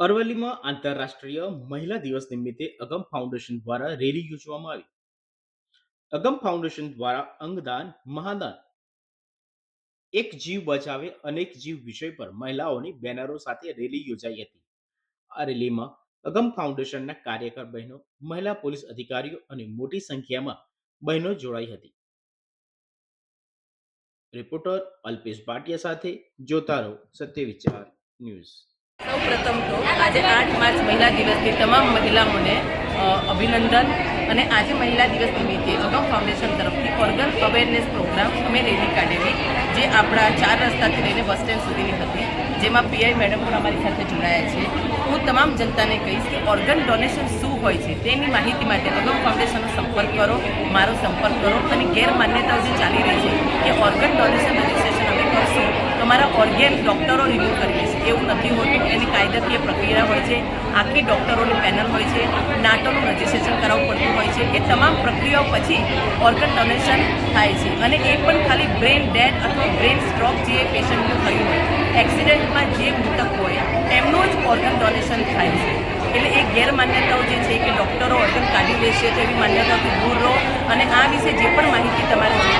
અરવલ્લીમાં આંતરરાષ્ટ્રીય મહિલા દિવસ નિમિત્તે અગમ ફાઉન્ડેશન દ્વારા રેલી યોજવામાં આવી. અગમ ફાઉન્ડેશન દ્વારા અંગદાન, મહાદાન, એક જીવ બચાવે, અનેક જીવ વિષય પર મહિલાઓની બેનરો સાથે રેલી યોજાઈ હતી. આ રેલીમાં અગમ ફાઉન્ડેશનના કાર્યકર બહેનો, મહિલા પોલીસ અધિકારીઓ અને મોટી સંખ્યામાં બહેનો જોડાઈ હતી. રિપોર્ટર અલ્પેશ ભાટિયા સાથે જોતા રહો સત્ય વિચાર ન્યૂઝ. સૌ પ્રથમ તો આજે આઠ માર્ચ મહિલા દિવસથી તમામ મહિલાઓને અભિનંદન અને આજે મહિલા દિવસ નિમિત્તે અગમ ફાઉન્ડેશન તરફથી ઓર્ગન અવેરનેસ પ્રોગ્રામ અમે રેલી કાઢેલી, જે આપણા ચાર રસ્તાથી લઈને બસ સ્ટેન્ડ સુધીની હતી, જેમાં પીઆઈ મેડમ પણ અમારી સાથે જોડાયા છે. હું તમામ જનતાને કહીશ કે ઓર્ગન ડોનેશન શું હોય છે તેની માહિતી માટે અગમ ફાઉન્ડેશનનો સંપર્ક કરો, મારો સંપર્ક કરો અને ગેરમાન્યતાઓ જે ચાલી રહી છે કે ઓર્ગન ડોનેશન રજિસ્ટ્રેશન અમે કરશું તો અમારા ઓર્ગેન ડૉક્ટરો રિવ્યૂ કરીએ લેશે, એવું નથી હોતું. એની કાયદાકીય પ્રક્રિયા હોય છે, આખી ડૉક્ટરોની પેનલ હોય છે, નાટોનું રજિસ્ટ્રેશન કરાવવું પડતું હોય છે, એ તમામ પ્રક્રિયાઓ પછી ઓર્ગન ડોનેશન થાય છે. અને એ પણ ખાલી બ્રેન ડેડ અથવા બ્રેન સ્ટ્રોક જે પેશન્ટનું થયું હોય એક્સિડન્ટમાં જે મૃતક હોય, એમનું જ ઓર્ગન ડોનેશન થાય છે. એટલે એ ગેરમાન્યતાઓ જે છે કે ડૉક્ટરો ઓર્ગન કાઢી લેશે તો એવી માન્યતાઓથી દૂર રહો. અને આ વિશે જે પણ માહિતી તમારે જોઈતી